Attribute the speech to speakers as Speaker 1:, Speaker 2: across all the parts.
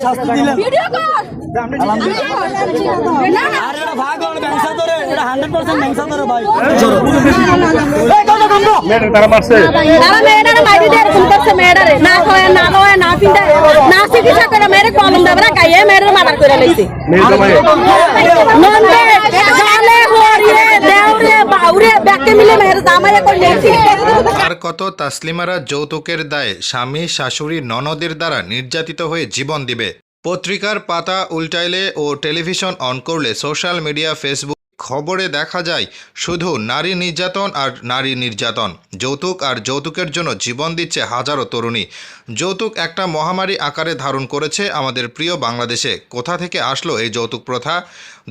Speaker 1: শাস্তি দিলেন আর এটা ভাগ হল ব্যাংসা ধরে এটা হান্ড্রেড পার্সেন্ট ব্যাংসা ধরে ভাই
Speaker 2: তারা মারছে
Speaker 3: তারা মেয়েটারে বাইরে দিয়ে এরকম করছে মেয়েটারে না খাওয়া না খাওয়া না পিন্দা না চিকিৎসা করে মেয়েরে কলম দেবে না গাইয়ে মেয়েরে মার্ডার করে
Speaker 2: জামাই
Speaker 3: নন্দে
Speaker 4: আর কত তাসলিমারা যৌতুকের দায়ে স্বামী, শাশুড়ি, ননদের দ্বারা নির্যাতিত হয়ে জীবন দিবে। পত্রিকার পাতা উল্টাইলে ও টেলিভিশন অন করলে সোশ্যাল মিডিয়া, ফেসবুক খবরে দেখা যায়, শুধু নারী নির্যাতন আর নারী নির্যাতন। যৌতুক আর যৌতুকের জন্য জীবন দিচ্ছে হাজারো তরুণী। যৌতুক একটা মহামারী আকারে ধারণ করেছে আমাদের প্রিয় বাংলাদেশে। কোথা থেকে আসলো এই যৌতুক প্রথা?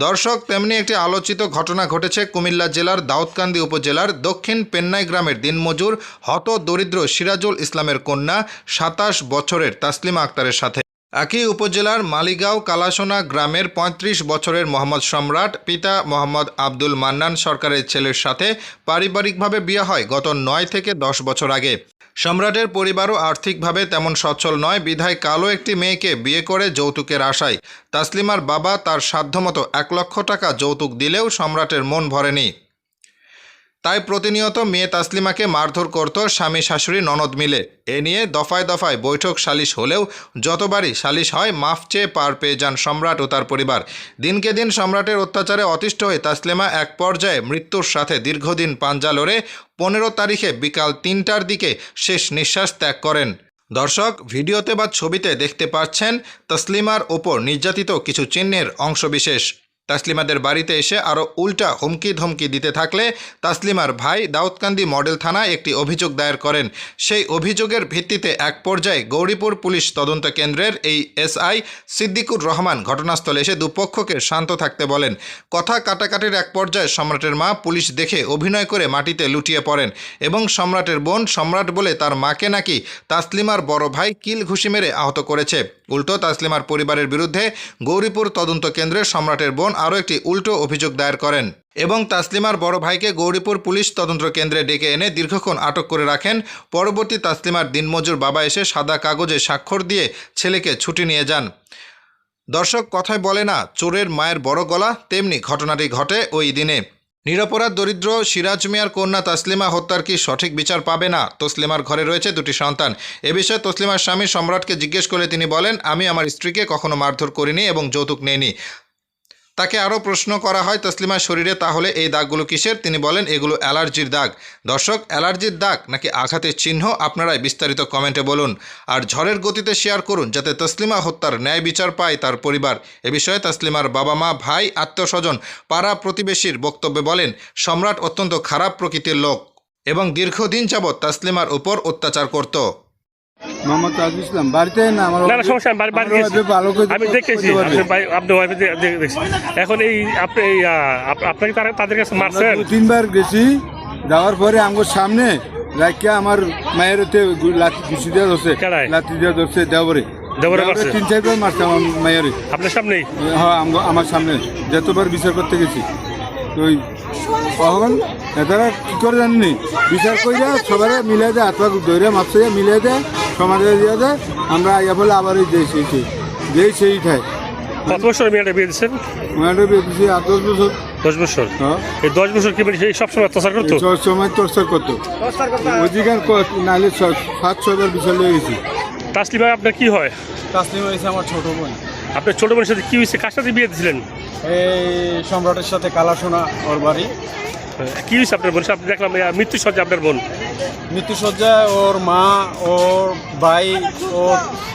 Speaker 4: দর্শক, তেমনি একটি আলোচিত ঘটনা ঘটেছে কুমিল্লা জেলার দাউদকান্দি উপজেলার দক্ষিণ পেন্নাই গ্রামের দিনমজুর হত দরিদ্র সিরাজুল ইসলামের কন্যা সাতাশ বছরের তাসলিমা আক্তারের সাথে। একই উপজেলার মালিগাঁও কালাসোনা গ্রামের ৩৫ বছরের মোহাম্মদ সম্রাট পিতা মোহাম্মদ আব্দুল মান্নান সরকারের ছেলের সাথে পারিবারিকভাবে বিয়ে হয় গত নয় থেকে দশ বছর আগে। সম্রাটের পরিবারও আর্থিকভাবে তেমন সচ্ছল নয়, বিধায় কালো একটি মেয়েকে বিয়ে করে যৌতুকের আশায়। তাসলিমার বাবা তার সাধ্যমতো এক লক্ষ টাকা যৌতুক দিলেও সম্রাটের মন ভরেনি। তাই প্রতিনিয়ত মেয়ে তাসলিমাকে মারধর করত স্বামী শাশুড়ি ননদ মিলে। এ নিয়ে দফায় দফায় বৈঠক সালিশ হলেও যতবারই সালিশ হয় মাফ চেয়ে পার পেয়ে যান সম্রাট ও তার পরিবার। দিনকে দিন সম্রাটের অত্যাচারে অতিষ্ঠ হয়ে তাসলিমা এক পর্যায়ে মৃত্যুর সাথে দীর্ঘদিন পাঞ্জা লড়ে পনেরো তারিখে বিকাল তিনটার দিকে শেষ নিঃশ্বাস ত্যাগ করেন। দর্শক, ভিডিওতে বা ছবিতে দেখতে পাচ্ছেন তসলিমার ওপর নির্যাতিত কিছু চিহ্নের অংশবিশেষ। তাসলিমাদের বাড়িতে এসে আরও উল্টা হুমকি ধমকি দিতে থাকলে তাসলিমার ভাই দাউদকান্দি মডেল থানায় একটি অভিযোগ দায়ের করেন। সেই অভিযোগের ভিত্তিতে এক পর্যায়ে গৌরীপুর পুলিশ তদন্ত কেন্দ্রের এই এসআই সিদ্দিকুর রহমান ঘটনাস্থলে এসে দুপক্ষকে শান্ত থাকতে বলেন। কথা কাটাকাটির এক পর্যায়ে সম্রাটের মা পুলিশ দেখে অভিনয় করে মাটিতে লুটিয়ে পড়েন এবং সম্রাটের বোন সম্রাট বলে তার মাকে নাকি তাসলিমার বড় ভাই কিল ঘুষি মেরে আহত করেছে। উল্টো তাসলিমার পরিবারের বিরুদ্ধে গৌরীপুর তদন্ত কেন্দ্রে সম্রাটের বোন আরও একটি উল্টো অভিযোগ দায়ের করেন এবং তাসলিমার বড় ভাইকে গৌরীপুর পুলিশ তদন্ত কেন্দ্রে ডেকে এনে দীর্ঘক্ষণ আটক করে রাখেন। পরবর্তী তাসলিমার দিনমজুর বাবা এসে সাদা কাগজে স্বাক্ষর দিয়ে ছেলেকে ছুটি নিয়ে যান। দর্শক কথায় বলে না, চোরের মায়ের বড় গলা, তেমনি ঘটনাটি ঘটে ওই দিনে। নিরপরাধ দরিদ্র সিরাজ মিয়ার কন্যা তসলিমা হত্যার কি সঠিক বিচার পাবে না? তসলিমার ঘরে রয়েছে দুটি সন্তান। এ বিষয়ে তসলিমার স্বামী সম্রাটকে জিজ্ঞেস করে তিনি বলেন, আমি আমার স্ত্রীকে কখনো মারধর করিনি এবং যৌতুক নেইনি। তাকে আরও প্রশ্ন করা হয় তসলিমার শরীরে, তাহলে এই দাগগুলো কিসের? তিনি বলেন, এগুলো অ্যালার্জির দাগ। দর্শক, অ্যালার্জির দাগ নাকি আঘাতের চিহ্ন? আপনারাই বিস্তারিত কমেন্টে বলুন। আর ঝড়ের গতিতে শেয়ার করুন, যাতে তসলিমা হত্যার ন্যায় বিচার পায় তার পরিবার। এ বিষয়ে তসলিমার বাবা মা ভাই আত্মস্বজন পাড়া প্রতিবেশীর বক্তব্যে বলেন, সম্রাট অত্যন্ত খারাপ প্রকৃতির লোক এবং দীর্ঘদিন যাবৎ তসলিমার উপর অত্যাচার করত।
Speaker 5: মোহাম্মদ তাজুল ইসলাম। বাড়িতে না আমার
Speaker 2: না না সমস্যা বাড়ি বাড়ি
Speaker 5: আমার
Speaker 2: গেছি।
Speaker 5: wife ভালো করে
Speaker 2: আমি দেখেছি
Speaker 5: করতে পারবে।
Speaker 2: আপনার ভাই আপনার ওয়াইফে দেখছি। এখন এই আপনি এই আহ, আপ- আপনাকে তারা তাদের কাছে মারছেন?
Speaker 5: তিনবার গেছি। যাওয়ার পরে আমার সামনে রাখিয়া আমার মায়ের হতে লাঠি ঘুষি দেওয়া ধরছে? লাঠি দেওয়া ধরছে দেওয়ারে? তিন চারবার মারছে আমার মায়ের।
Speaker 2: আপনার সামনেই
Speaker 5: হ্যাঁ আমার সামনে। যতবার বিচার করতে গেছি। তো কি করে জানেনি? বিচার করিয়া সবাই মিলাই দেয় হাত ধরে মাপছে মিলাই দেয়। সমাজে দিয়ে আমরা আইয়া বলে আবার এই দেয় সেই সেই যেই সেই
Speaker 2: কত বছর মেয়েটা বিয়ে দিচ্ছেন
Speaker 5: মেয়েটা বেশি আট দশ বছর।
Speaker 2: দশ বছর?
Speaker 5: হ্যাঁ।
Speaker 2: এই দশ বছর কি মানে সেই সবসময় অত্যাচার করতো?
Speaker 5: এই সব সময় টর্চার করতো। অধিকার নাহলে ছ- সাত ছয়বার বিচার লয়ে গেছি।
Speaker 2: তাসলিমা আপনার কি হয়?
Speaker 6: তাসলিম হয়েছে আমার ছোট বোন।
Speaker 2: আপনার ছোট বোনের সাথে কি হয়েছে? কার সাথে বিয়ে দিয়েছিলেন?
Speaker 6: এই সম্রাটের সাথে কালাসোনা ওর বাড়ি।
Speaker 2: কি হয়েছে আপনার বোন? আপনি দেখলাম আহ, মৃত্যু সজ্জা আপনার বোন।
Speaker 6: মৃত্যুসজ্জায় ওর মা ওর ভাই ও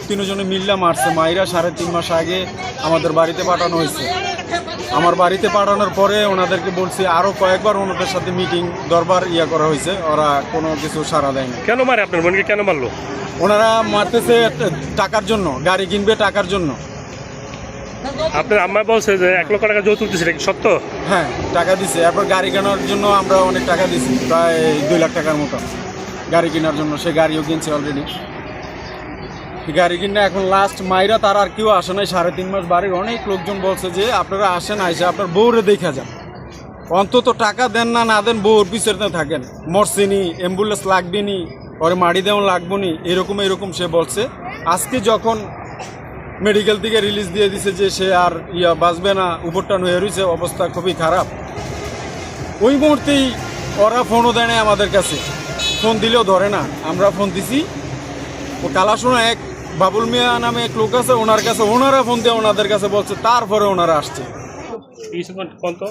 Speaker 6: তিনজনে মিল্লা মারছে। মাইরা সাড়ে তিন মাস আগে আমাদের বাড়িতে পাঠানো হয়েছে। আমার বাড়িতে পাঠানোর পরে ওনাদেরকে বলছি আরও কয়েকবার ওনাদের সাথে মিটিং দরবার ইয়া করা হয়েছে। ওরা কোনো কিছু সাড়া দেয়নি
Speaker 2: কেন মারে আপনার বোনকে? কেন মারলো?
Speaker 6: ওনারা মারতেছে টাকার জন্য গাড়ি কিনবে টাকার জন্য।
Speaker 2: আপনার আম্মা বলছে যে এক লক্ষ টাকা যৌতুক দিচ্ছে কি সত্য?
Speaker 6: হ্যাঁ টাকা দিছে। এরপর গাড়ি কেনার জন্য আমরা অনেক টাকা দিছি, প্রায় দুই লাখ টাকার মতো। গাড়ি কেনার জন্য, সে গাড়িও কিনছে অলরেডি গাড়ি কিনে এখন লাস্ট মাইরা তার আর কেউ আসে নাই, সাড়ে তিন মাস বাড়ির অনেক লোকজন বলছে যে, আপনারা আসেন, আইসে আপনার বউরে দেখা যান অন্তত টাকা দেন না না দেন বউর পিছনে থাকেন। মরছিনি অ্যাম্বুলেন্স লাগবে নি ওরে মাড়ি দেওয়া লাগবো নি, এরকম এরকম সে বলছে। আজকে যখন মেডিকেল থেকে রিলিজ দিয়ে দিছে যে সে আর ইয়া বাঁচবে না উপরটান হয়ে রয়েছে অবস্থা খুবই খারাপ। ওই মুহূর্তেই ওরা ফোনও দেয় না আমাদের কাছে। ফোন দিলেও ধরে না আমরা ফোন দিছি। ও কালাসোনা এক বাবুল মিয়া নামে এক লোক আছে ওনার কাছে ওনারা ফোন দিয়ে ওনাদের কাছে বলছে তারপরে ওনারা আসছে।
Speaker 2: কিছু কোন তো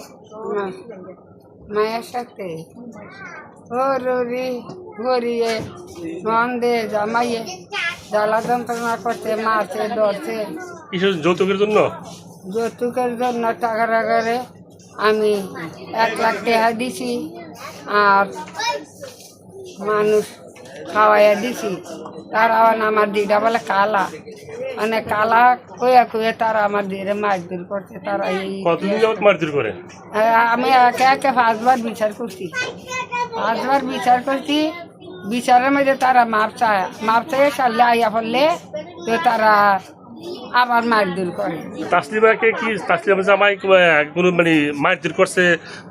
Speaker 7: মায়ের সাথে। গরিয়ে জামাইয়ে। জ্বালা যন্ত্রণা করতে মারছে ধরছে।
Speaker 2: কিছু যৌতুকের জন্য?
Speaker 7: যৌতুকের জন্য টাকা টাকারে আমি এক লাখ টাকা দিছি আর মানুষ খাওয়াইয়া দিছি। তারা আমার দিদা বলে কালা। মানে কালা কইয়া কইয়া তারা আমার দিদি মারধর করছে তারা
Speaker 2: মারধর করে?
Speaker 7: হ্যাঁ, আমি একে একে পাঁচবার বিচার করছি। পাঁচবার বিচার করছি বিচারের মধ্যে তারা মাপ চায় মাপ চাইয়ে সারলে আইয়া পড়লে তো তারা আবার মারধর করে।
Speaker 2: তাসলিমাকে কি তাসলিমা জামাই কোনো মানে মারধর করছে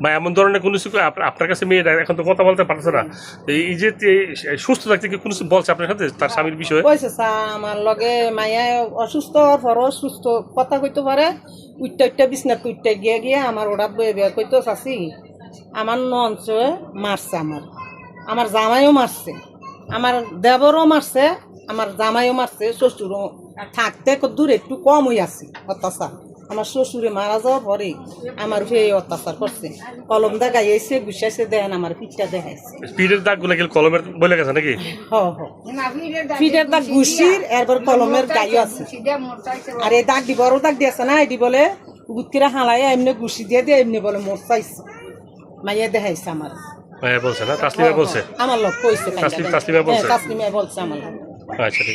Speaker 2: বা এমন ধরনের কোনো কিছু আপ- আপনার কাছে মেয়ে এখন তো কথা বলতে পারছে না। এই যে সুস্থ থাকতে কি কোনো কিছু বলছে আপনার সাথে তার স্বামীর বিষয়ে?
Speaker 8: কইছে চা আমার লগে মাইয়া অসুস্থ হওয়ার পরও সুস্থ কথা কইতে পারে। উইটটা উইটটা বিছনাত উইটটা গিয়ে গিয়ে আমার ওড়াত বয়ে বিয়ে কইতো চাচি আমার নঞ্চ মারছে আমার। আমার জামাইও মারছে আমার দেবরও মারছে আমার জামাইও মারছে শ্বশুরও থাকতে কত দূর একটু কম হয়ে আছে অত্যাচার। আমার শ্বশুরে মারা যাওয়ার পরে আমার এই অত্যাচার করছে। কলম দেখাইছে গুছাইছে দেন আমার পিঠটা দেখাইছে।
Speaker 2: স্পিডের দাগগুলো গেলে কলমের বলে গেছে নাকি?
Speaker 8: হ হ। ফিটের দাগ ঘুষির এরপর কলমের গাইও আছে। আর এই দাগ দি বড় দাগ দিয়েছে না এটি বলে গুটকিরা হালাই এমনি ঘুষি দিয়ে দিয়ে এমনি বলে মোর চাইছে। মাইয়া দেখাইছে আমার।
Speaker 2: হ্যাঁ বলছে না তাসলিমা বলছে
Speaker 8: আমার লোক কইছে
Speaker 2: তাসলিমা বলছে?
Speaker 8: হ্যাঁ, তাসলিমা বলছে আমার লোক
Speaker 2: আচ্ছা ঠিক আছে।